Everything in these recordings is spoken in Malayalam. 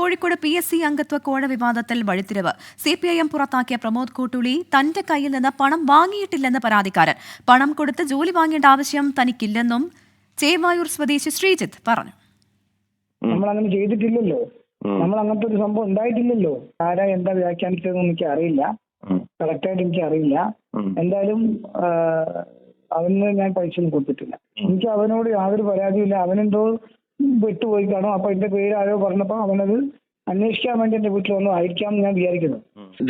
കോഴിക്കോട് പി എസ് സി അംഗത്വ കോഴ വിവാദത്തിൽ വഴിത്തിരിവ്. സി പി ഐ എം പുറത്താക്കിയ പ്രമോദ് കൂട്ടുളി തന്റെ കയ്യിൽ നിന്ന് പണം വാങ്ങിയിട്ടില്ലെന്ന് പരാതിക്കാരൻ. പണം കൊടുത്ത് ജോലി വാങ്ങേണ്ട ആവശ്യം തനിക്കില്ലെന്നും ചേവായൂർ സ്വദേശി ശ്രീജിത്ത് പറഞ്ഞു. നമ്മൾ അങ്ങനെ ചെയ്തിട്ടില്ലല്ലോ. നമ്മൾ അങ്ങനത്തെ ഒരു സംഭവം ഉണ്ടായിട്ടില്ലല്ലോ. ആരാ എന്താ വ്യാഖ്യാനിച്ചതെന്ന് എനിക്ക് അറിയില്ല. കറക്റ്റായിട്ട് എനിക്ക് അറിയില്ല. എന്തായാലും അവന് ഞാൻ പൈസ ഒന്നും കൊടുത്തിട്ടില്ല എനിക്ക് അവനോട് യാതൊരു പരാതിയില്ല അവനെന്തോ വിട്ടുപോയി കാണും അപ്പൊ എന്റെ പേര് ആരോ പറഞ്ഞപ്പോ അവനത് അന്വേഷിക്കാൻ വേണ്ടി എന്റെ വീട്ടിൽ വന്നു. അയക്കാം ഞാൻ വിചാരിക്കുന്നു.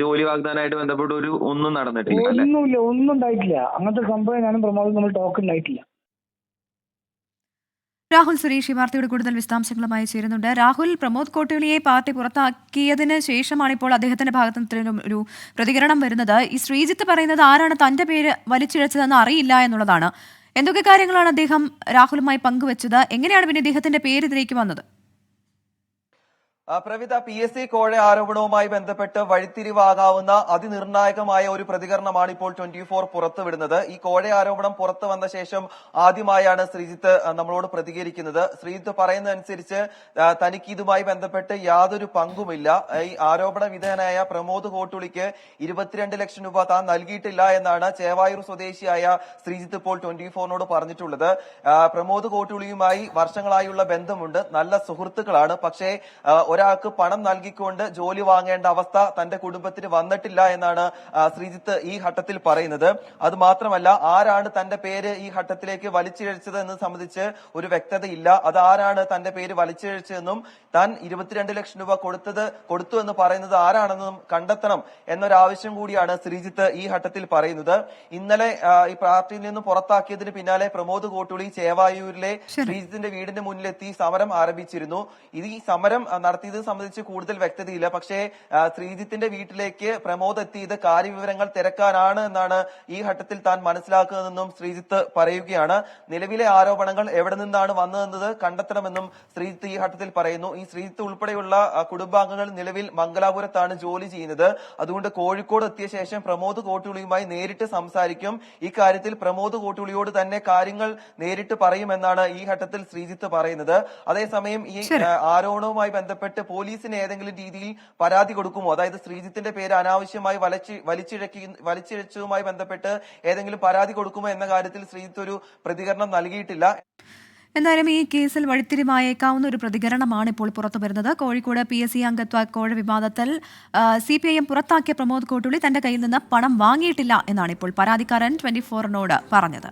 ജോലി വാഗ്ദാനമായിട്ട് ബന്ധപ്പെട്ട് ഒരു ഒന്നും നടന്നിട്ടില്ല അല്ലെ? ഒന്നുമില്ല ഒന്നും ഉണ്ടായിട്ടില്ല. അങ്ങനത്തെ സംഭവം ഞാനും പ്രമോദും നമ്മൾ ടോക്ക് ഉണ്ടായിട്ടില്ല. രാഹുൽ സുരേഷ് ഈ വാർത്തയുടെ കൂടുതൽ വിശദാംശങ്ങളുമായി ചേരുന്നുണ്ട്. രാഹുൽ പ്രമോദ് കോട്ടൂളിയെ പാർട്ടി പുറത്താക്കിയതിന് ശേഷമാണ് ഇപ്പോൾ അദ്ദേഹത്തിന്റെ ഭാഗത്ത് നിന്ന് ഒരു പ്രതികരണം വരുന്നത്. ഈ ശ്രീജിത്ത് പറയുന്നത് ആരാണ് തന്റെ പേര് വലിച്ചിഴച്ചതെന്ന് അറിയില്ല എന്നുള്ളതാണ്. എന്തൊക്കെ കാര്യങ്ങളാണ് അദ്ദേഹം രാഹുലുമായി പങ്കുവച്ചത്? എങ്ങനെയാണ് പിന്നെ ഇദ്ദേഹത്തിന്റെ പേര് ഇതിലേക്ക് വന്നത്? പ്രവിത പി എസ് സി കോഴ ആരോപണവുമായി ബന്ധപ്പെട്ട് വഴിത്തിരിവാകാവുന്ന അതിനിർണായകമായ ഒരു പ്രതികരണമാണ് ഇപ്പോൾ ട്വന്റി ഫോർ പുറത്തുവിടുന്നത്. ഈ കോഴ ആരോപണം പുറത്തു വന്ന ശേഷം ആദ്യമായാണ് ശ്രീജിത്ത് നമ്മളോട് പ്രതികരിക്കുന്നത്. ശ്രീജിത്ത് പറയുന്നതനുസരിച്ച് തനിക്ക് ഇതുമായി ബന്ധപ്പെട്ട് യാതൊരു പങ്കുമില്ല. ഈ ആരോപണ വിധേയനായ പ്രമോദ് കോട്ടുളിക്ക് ഇരുപത്തിരണ്ട് ലക്ഷം രൂപ താൻ നൽകിയിട്ടില്ല എന്നാണ് ചേവായൂർ സ്വദേശിയായ ശ്രീജിത്ത് ഇപ്പോൾ ട്വന്റി ഫോറിനോട് പറഞ്ഞിട്ടുള്ളത് പ്രമോദ് കോട്ടുളിയുമായി വർഷങ്ങളായുള്ള ബന്ധമുണ്ട്. നല്ല സുഹൃത്തുക്കളാണ്. പക്ഷേ ഒരാൾക്ക് പണം നൽകിക്കൊണ്ട് ജോലി വാങ്ങേണ്ട അവസ്ഥ തന്റെ കുടുംബത്തിന് വന്നിട്ടില്ല എന്നാണ് ശ്രീജിത്ത് ഈ ഘട്ടത്തിൽ പറയുന്നത്. അത് മാത്രമല്ല ആരാണ് തന്റെ പേര് ഈ ഘട്ടത്തിലേക്ക് വലിച്ചിഴച്ചത് എന്ന് സംബന്ധിച്ച് ഒരു വ്യക്തതയില്ല. അത് ആരാണ് തന്റെ പേര് വലിച്ചിഴച്ചതെന്നും താൻ ഇരുപത്തിരണ്ട് ലക്ഷം രൂപ കൊടുത്തത് കൊടുത്തു എന്ന് പറയുന്നത് ആരാണെന്നും കണ്ടെത്തണം എന്നൊരാവശ്യം കൂടിയാണ് ശ്രീജിത്ത് ഈ ഘട്ടത്തിൽ പറയുന്നത്. ഇന്നലെ ഈ പാർട്ടിയിൽ നിന്ന് പുറത്താക്കിയതിന് പിന്നാലെ പ്രമോദ് കോട്ടുളി ചേവായൂരിലെ ശ്രീജിത്തിന്റെ വീടിന്റെ മുന്നിലെത്തി സമരം ആരംഭിച്ചിരുന്നു. ഇത് ഈ സമരം ആ, നടത്തിയത് സംബന്ധിച്ച് കൂടുതൽ വ്യക്തതയില്ല. പക്ഷേ ശ്രീജിത്തിന്റെ വീട്ടിലേക്ക് പ്രമോദ് എത്തിയത് കാര്യവിവരങ്ങൾ തിരക്കാനാണ് എന്നാണ് ഈ ഘട്ടത്തിൽ താൻ മനസ്സിലാക്കുന്നതെന്നും ശ്രീജിത്ത് പറയുകയാണ്. നിലവിലെ ആരോപണങ്ങൾ എവിടെ നിന്നാണ് വന്നതെന്നത് കണ്ടെത്തണമെന്നും ശ്രീജിത്ത് ഈ ഘട്ടത്തിൽ പറയുന്നു. ഈ ശ്രീജിത്ത് ഉൾപ്പെടെയുള്ള കുടുംബാംഗങ്ങൾ നിലവിൽ മംഗലാപുരത്താണ് ജോലി ചെയ്യുന്നത്. അതുകൊണ്ട് കോഴിക്കോട് എത്തിയ ശേഷം പ്രമോദ് കോട്ടുളിയുമായി നേരിട്ട് സംസാരിക്കും. ഇക്കാര്യത്തിൽ പ്രമോദ് കോട്ടുളിയോട് തന്നെ കാര്യങ്ങൾ നേരിട്ട് പറയുമെന്നാണ് ഈ ഘട്ടത്തിൽ ശ്രീജിത്ത് പറയുന്നത്. അതേസമയം ഈ ആരോപണവുമായി ബന്ധപ്പെട്ട് പോലീസിന് ഏതെങ്കിലും രീതിയിൽ പരാതി കൊടുക്കുമോ? അതായത് ശ്രീജിത്തിന്റെ പേര് അനാവശ്യമായി വലച്ചി വലിച്ചിഴക്കി വലിച്ചിഴച്ചതുമായി ബന്ധപ്പെട്ട് ഏതെങ്കിലും പരാതി കൊടുക്കുമോ എന്ന കാര്യത്തിൽ ശ്രീജിത്ത് ഒരു പ്രതികരണം നൽകിയിട്ടില്ല. എന്തായാലും ഈ കേസിൽ വഴിത്തിരിവായേക്കാവുന്ന ഒരു പ്രതികരണമാണ് ഇപ്പോൾ പുറത്തു വരുന്നത്. കോഴിക്കോട് പി എസ് സി അംഗത്വ കോഴ വിവാദത്തിൽ സി പി ഐ പുറത്താക്കിയ പ്രമോദ് കോട്ടുള്ളി തന്റെ കയ്യിൽ നിന്ന് പണം വാങ്ങിയിട്ടില്ല എന്നാണ് ഇപ്പോൾ പരാതിക്കാരൻ ട്വന്റി ഫോറിനോട് പറഞ്ഞത്.